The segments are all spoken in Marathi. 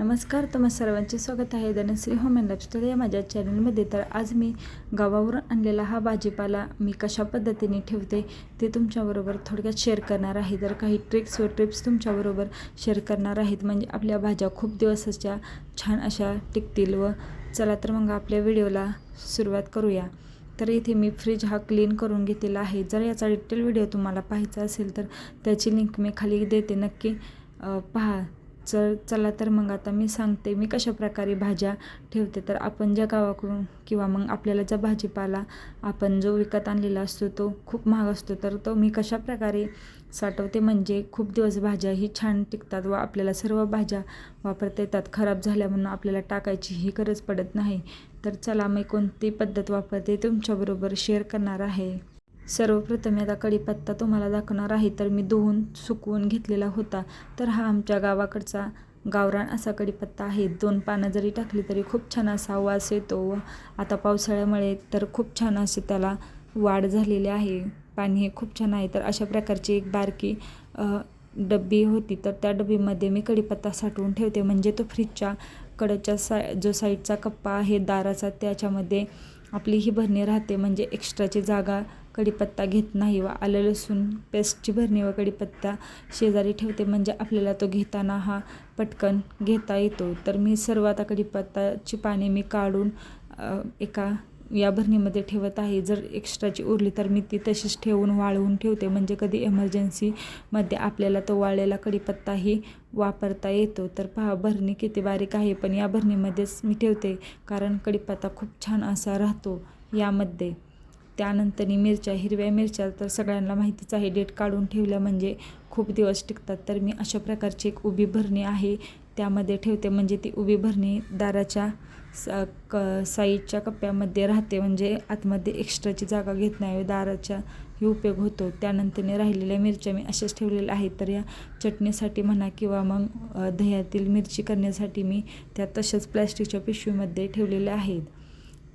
नमस्कार तुम्हा सर्वांचे स्वागत आहे. धनश्री होम अँड लाईफस्टाईल या माझ्या चॅनलमध्ये. तर आज मी गावावरून आणलेला हा भाजीपाला मी कशा पद्धतीने ठेवते ते तुमच्याबरोबर थोडक्यात शेअर करणार आहे. तर काही ट्रिक्स व टिप्स तुमच्याबरोबर शेअर करणार आहेत. म्हणजे आपल्या भाज्या खूप दिवसाच्या छान अशा टिकतील व चला तर मग आपल्या व्हिडिओला सुरुवात करूया. तर इथे मी फ्रीज हा क्लीन करून घेतलेला आहे. जर याचा डिटेल व्हिडिओ तुम्हाला पाहायचा असेल तर त्याची लिंक मी खाली देते. नक्की पहा. चल चला तर मग आता मी सांगते मी कशा प्रकारे भाज्या ठेवते. तर आपण ज्या गावाकडून किंवा मग आपल्याला ज्या भाजीपाला आपण जो विकत आणलेला असतो तो खूप महाग असतो. तर तो मी कशा प्रकारे साठवते म्हणजे खूप दिवस भाज्या ही छान टिकतात व आपल्याला सर्व भाज्या वापरता येतात. खराब झाल्या म्हणून आपल्याला टाकायची ही गरज पडत नाही. तर चला मी कोणती पद्धत वापरते तुमच्याबरोबर शेअर करणार आहे? सर्वप्रथम आता कढीपत्ता तुम्हाला दाखवणार आहे तर मी धुवून सुकवून घेतलेला होता. तर हा आमच्या गावाकडचा गावरान असा कढीपत्ता आहे. दोन पानं जरी टाकली तरी खूप छान असा वास येतो. व आता पावसाळ्यामुळे तर खूप छान असे त्याला वाढ झालेली आहे. पाणी हे खूप छान आहे. तर अशा प्रकारची एक बारकी डब्बी होती. तर त्या डब्बीमध्ये मी कढीपत्ता साठवून ठेवते. म्हणजे तो फ्रीजच्या कडच्या साय जो साईडचा कप्पा आहे दाराचा त्याच्यामध्ये आपली ही भरणी राहते. म्हणजे एक्स्ट्राची जागा कढीपत्ता घेत नाही व. आलं लसूण पेस्टची भरणी व कढीपत्ता शेजारी ठेवते. म्हणजे आपल्याला तो घेताना हा पटकन घेता येतो. तर मी सर्व आता कढीपत्ताची पाने मी काढून एका या भरणीमध्ये ठेवत आहे. जर एक्स्ट्राची उरली तर मी ती तशीच ठेवून वाळवून ठेवते. म्हणजे कधी एमर्जन्सीमध्ये आपल्याला तो वाळलेला कढीपत्ताही वापरता येतो. तर पहा भरणी किती बारीक आहे. पण या भरणीमध्येच मी ठेवते. कारण कढीपत्ता खूप छान असा राहतो यामध्ये. त्यानंतर मिरच्या हिरव्या मिरच्या तर सगळ्यांना माहितीच आहे. डेट काढून ठेवल्या म्हणजे खूप दिवस टिकतात. तर मी अशा प्रकारची एक उभी भरणी आहे. त्यामध्ये ठेवते म्हणजे ती उभी भरणी दाराच्या सा क साईडच्या कप्प्यामध्ये राहते. म्हणजे आतमध्ये एक्स्ट्राची जागा घेत नाही. दाराच्या ही उपयोग होतो. त्यानंतरने राहिलेल्या मिरच्या मी अशाच ठेवलेल्या आहेत. तर या चटणीसाठी म्हणा किंवा मग दह्यातील मिरची करण्यासाठी मी त्या तशाच प्लॅस्टिकच्या पिशवीमध्ये ठेवलेल्या आहेत.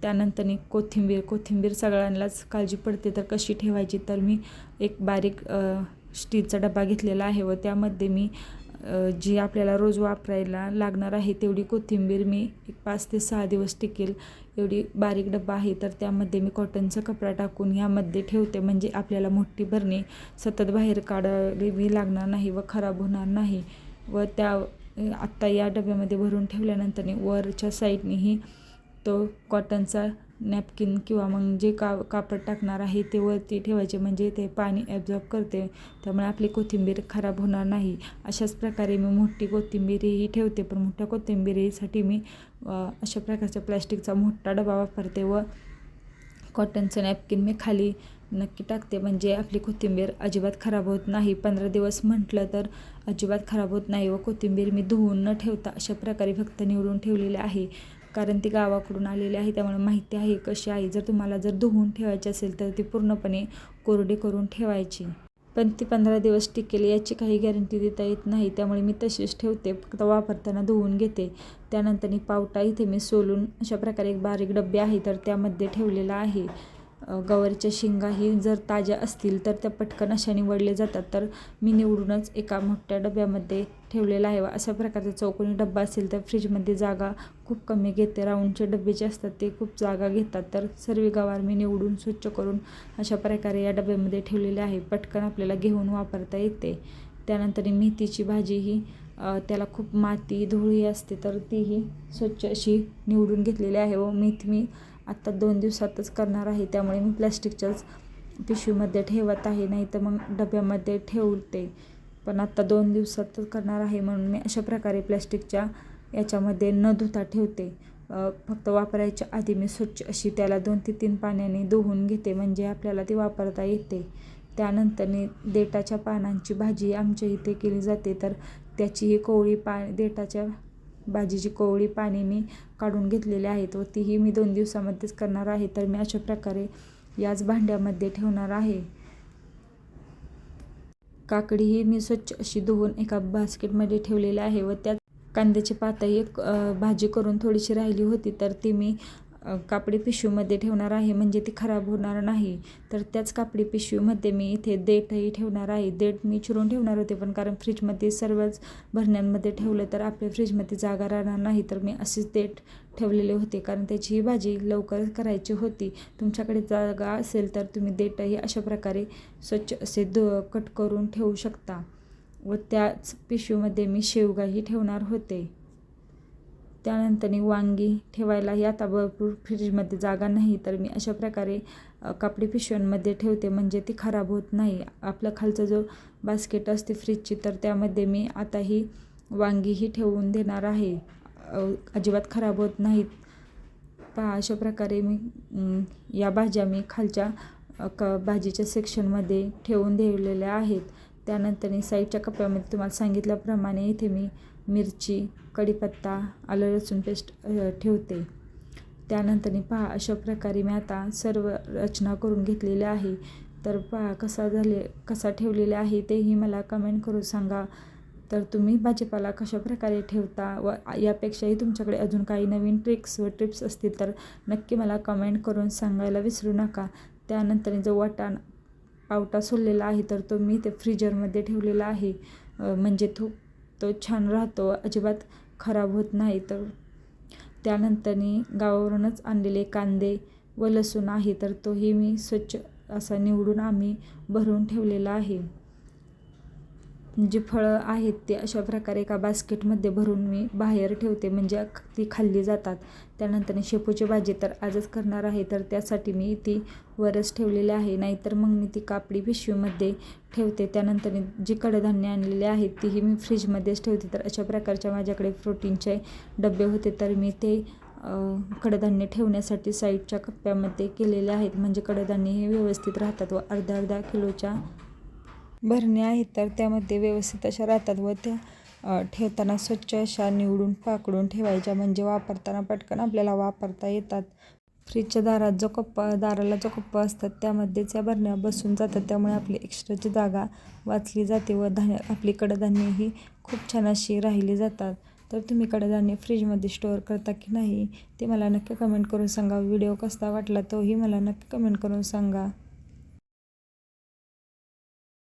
त्यानंतरनी कोथिंबीर कोथिंबीर सगळ्यांनाच काळजी पडते तर कशी ठेवायची तर मी एक बारीक स्टीलचा डबा घेतलेला आहे व त्यामध्ये मी जी आपल्याला रोज वापरायला लागणार आहे तेवढी कोथिंबीर मी एक पाच ते सहा दिवस टिकेल. एवढी बारीक डबा आहे तर त्यामध्ये मी कॉटनचा कपडा टाकून यामध्ये ठेवते. म्हणजे आपल्याला मोठी भरणी सतत बाहेर काढावी लागणार नाही व खराब होणार नाही. व त्या आत्ता या डब्यामध्ये भरून ठेवल्यानंतर वरच्या साईडनेही तो कॉटनचा नॅपकिन किंवा मग जे का कापड टाकणार आहे ते वरती ठेवायचे म्हणजे ते पाणी ॲब्झॉर्ब करते. त्यामुळे आपली कोथिंबीर खराब होणार नाही. अशाच प्रकारे मी मोठी कोथिंबीरही ठेवते पण मोठ्या कोथिंबीरीसाठी मी अशा प्रकारचा प्लॅस्टिकचा मोठा डबा वापरते व कॉटनचं नॅपकिन मी खाली नक्की टाकते. म्हणजे आपली कोथिंबीर अजिबात खराब होत नाही. पंधरा दिवस म्हटलं तर अजिबात खराब होत नाही व कोथिंबीर मी धुवून न ठेवता अशा प्रकारे फक्त निवडून ठेवलेली आहे. कारण ती गावाकडून आलेली आहे त्यामुळे माहिती आहे कशी आहे. जर तुम्हाला जर धुवून ठेवायची असेल तर ती पूर्णपणे कोरडी करून ठेवायची. पण ती पंधरा दिवस टिकेल याची काही गॅरंटी देता येत नाही त्यामुळे मी तशीच ठेवते. फक्त वापरताना धुवून घेते. त्यानंतर पावटा इथे मी सोलून अशा प्रकारे एक बारीक डबे आहे तर त्यामध्ये ठेवलेला आहे. गवारीच्या शेंगाही जर ताज्या असतील तर त्या पटकन अशा निवडले जातात. तर मी निवडूनच एका मोठ्या डब्यामध्ये ठेवलेला आहे. व अशा प्रकारचा चौकोनी डब्बा असेल तर फ्रीजमध्ये जागा खूप कमी घेते. राऊंडचे डबे जे असतात ते खूप जागा घेतात. तर सर्व गवार मी निवडून स्वच्छ करून अशा प्रकारे या डब्यामध्ये ठेवलेले आहे. पटकन आपल्याला घेऊन वापरता येते. त्यानंतर मेथीची भाजी ही त्याला खूप माती धुळी असते तर तीही स्वच्छ अशी निवडून घेतलेली आहे व मेथी मी आत्ता दोन दिवसातच करणार आहे. त्यामुळे मी प्लॅस्टिकच्याच पिशवीमध्ये ठेवत आहे नाही तर मग डब्यामध्ये ठेवते. पण आत्ता दोन दिवसातच करणार आहे म्हणून मी अशा प्रकारे प्लॅस्टिकच्या याच्यामध्ये न धुता ठेवते. फक्त वापरायच्या आधी मी स्वच्छ अशी त्याला दोन ते तीन पाण्याने धुवून घेते म्हणजे आपल्याला ती वापरता येते. त्यानंतरने देठाच्या पानांची भाजी आमच्या इथे केली जाते. तर त्याचीही कोवळी पा देठाच्या भाजीची कोवळी पाणी मी काढून घेतलेली आहेत व तीही मी दोन दिवसामध्येच करणार आहे. तर मी अशा प्रकारे याच भांड्यामध्ये ठेवणार आहे. काकडी ही मी स्वच्छ अशी धुवून एका बास्केटमध्ये ठेवलेली आहे व त्यात कांद्याची पातळी एक भाजी करून थोडीशी राहिली होती. तर ती मी कापडी पिशवीमध्ये ठेवणार आहे म्हणजे ती खराब होणार नाही. तर त्याच कापडी पिशवीमध्ये मी इथे देठही ठेवणार आहे. देठ मी चिरून ठेवणार होते पण कारण फ्रीजमध्ये सर्वच भरण्यांमध्ये ठेवलं तर आपल्या फ्रीजमध्ये जागा राहणार नाही. तर मी असेच देठ ठेवलेले होते कारण त्याची भाजी लवकर करायची होती. तुमच्याकडे जागा असेल तर तुम्ही देठही अशा प्रकारे स्वच्छ असे द कट करून ठेवू शकता. व त्याच पिशवीमध्ये मी शेवगाही ठेवणार होते. त्यानंतरनी वांगी ठेवायलाही आता भरपूर फ्रीजमध्ये जागा नाही. तर मी अशा प्रकारे कपडे कापडी पिशव्यांमध्ये ठेवते. म्हणजे ती खराब होत नाही. आपला खालचा जो बास्केट असते फ्रीजची तर त्यामध्ये मी आता ही वांगीही ठेवून देणार आहे. अजिबात खराब होत नाहीत. पहा अशा प्रकारे मी या भाज्या मी खालच्या क भाजीच्या सेक्शनमध्ये ठेवून ठेवलेल्या आहेत. त्यानंतर साईडच्या कप्प्यामध्ये तुम्हाला सांगितल्याप्रमाणे इथे मी मिरची कढीपत्ता आलं लसूण पेस्ट ठेवते. त्यानंतर पहा अशा प्रकारे मी आता सर्व रचना करून घेतलेल्या आहे. तर पहा कसा झाले कसा ठेवलेला आहे तेही मला कमेंट करून सांगा. तर तुम्ही भाजीपाला कशा प्रकारे ठेवता व यापेक्षाही तुमच्याकडे अजून काही नवीन ट्रिक्स व टिप्स असतील तर नक्की मला कमेंट करून सांगायला विसरू नका. त्यानंतर जो वाटाण पावटा सोडलेला आहे तर तो मी ते फ्रीजरमध्ये ठेवलेला आहे. म्हणजे तो तो छान राहतो अजिबात खराब होत नाही. तर त्यानंतरनी गावावरूनच आणलेले कांदे व लसूण आहे तर तोही मी स्वच्छ असा निवडून आम्ही भरून ठेवलेला आहे. जी फळं आहेत ते अशा प्रकारे एका बास्केटमध्ये भरून मी बाहेर ठेवते. म्हणजे ती खाल्ली जातात. त्यानंतर शेपूची भाजी तर आजच करणार आहे तर त्यासाठी मी ती वरच ठेवलेली आहे. नाहीतर मग मी ती कापडी पिशवीमध्ये ठेवते. त्यानंतर जी कडधान्य आणलेली आहेत तीही मी फ्रीजमध्येच ठेवते. तर अशा प्रकारच्या माझ्याकडे प्रोटीनचे डबे होते तर मी ते कडधान्य ठेवण्यासाठी साईडच्या कप्प्यामध्ये केलेले आहेत. म्हणजे कडधान्य हे व्यवस्थित राहतात व अर्धा अर्धा किलोच्या भरण्या आहेत तर त्यामध्ये व्यवस्थित अशा राहतात व त्या ठेवताना स्वच्छ अशा निवडून पाकडून ठेवायच्या. म्हणजे वापरताना पटकन आपल्याला वापरता येतात. फ्रीजच्या दारात जो कप्पा दाराला जो कप्पा असतात त्यामध्येच या भरण्या बसून जातात. त्यामुळे आपली एक्स्ट्राची जागा वाचली जाते व धान्य आपली कडधान्य ही खूप छान अशी राहिली जातात. तर तुम्ही कडधान्य फ्रीजमध्ये स्टोअर करता की नाही ते मला नक्की कमेंट करून सांगा. व्हिडिओ कसा वाटला तोही मला नक्की कमेंट करून सांगा.